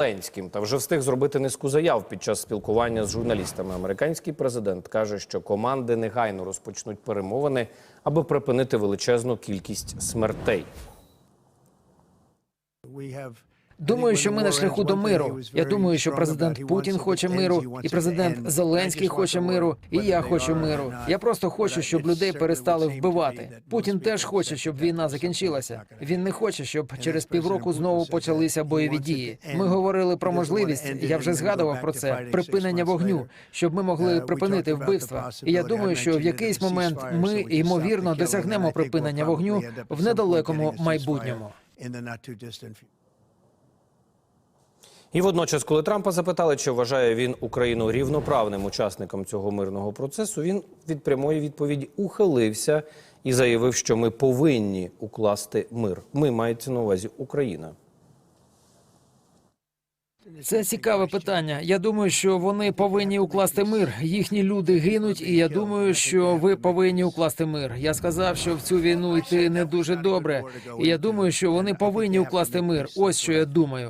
Зеленським та вже встиг зробити низку заяв під час спілкування з журналістами. Американський президент каже, що команди негайно розпочнуть перемовини, аби припинити величезну кількість смертей. Думаю, що ми на шляху до миру. Я думаю, що президент Путін хоче миру, і президент Зеленський хоче миру, і я хочу миру. Я просто хочу, щоб людей перестали вбивати. Путін теж хоче, щоб війна закінчилася. Він не хоче, щоб через півроку знову почалися бойові дії. Ми говорили про можливість. Я вже згадував про це припинення вогню, щоб ми могли припинити вбивства. І я думаю, що в якийсь момент ми ймовірно досягнемо припинення вогню в недалекому майбутньому. І водночас, коли Трампа запитали, чи вважає він Україну рівноправним учасником цього мирного процесу, він від прямої відповіді ухилився і заявив, що ми повинні укласти мир. Ми мається на увазі Україна. Це цікаве питання. Я думаю, що вони повинні укласти мир. Їхні люди гинуть, і я думаю, що ви повинні укласти мир. Я сказав, що в цю війну йти не дуже добре. І я думаю, що вони повинні укласти мир. Ось що я думаю.